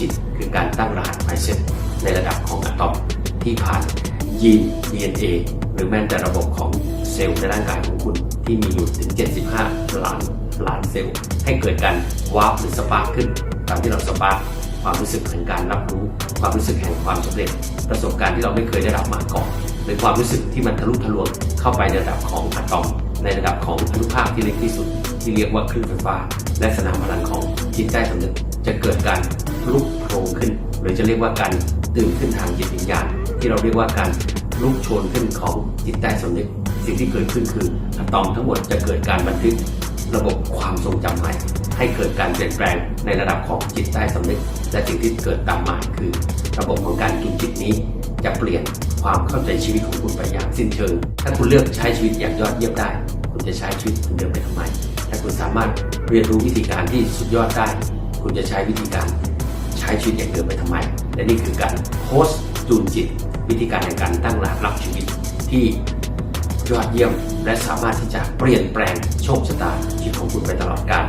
จิต คือการตั้งรหัสไพเซนในระดับของอะตอมที่ผ่านยีน DNA หรือแม้แต่ระบบของเซลล์ในร่างกายของคุณที่มีอยู่ถึง 75 ล้านล้านเซลล์ ให้เกิดการวาร์ปหรือสปาร์ขึ้น ตามที่เราสปาร์ความรู้สึกแห่งการรับรู้ ความรู้สึกแห่งความสำเร็จ ประสบการณ์ที่เราไม่เคยได้รับมาก่อนหรือความรู้สึกที่มันทะลุทะลวงเข้าไปในระดับของอะตอม ในระดับของอนุภาคที่เล็กที่สุด ที่เรียกว่าคลื่นไฟฟ้า และสนามพลังของจิตใต้สำนึก จะเกิดการลุกโผล่ขึ้น หรือจะเรียกว่าการตื่นขึ้นทางจิตวิญญาณที่เราเรียกว่าการลุกโชนขึ้นของจิตใต้สำนึกสิ่งที่เกิดขึ้นคืออะตอมทั้งหมดจะเกิดการบันทึกระบบความทรงจำใหม่ ให้เกิดการเปลี่ยนแปลงในระดับของจิตใต้สำนึก และสิ่งที่เกิดตามมาคือ ระบบของการกินจิตนี้ จะเปลี่ยนความเข้าใจชีวิตของคุณไปอย่างสิ้นเชิง ถ้าคุณเลือกใช้ชีวิตอย่างยอดเยี่ยมได้ คุณจะใช้ชีวิตเหมือนเดิมไปทำไม ถ้าคุณสามารถเรียนรู้วิธีการที่สุดยอดได้ คุณจะใช้วิธีการใช้ชีวิตอย่างเดิมไปทำไม และนี่คือการโพสต์จูนจิต วิธีการในการตั้งหลักรับชีวิตที่ยอดเยี่ยม และสามารถที่จะเปลี่ยนแปลงโชคชะตาชีวิตของคุณไปตลอดกาล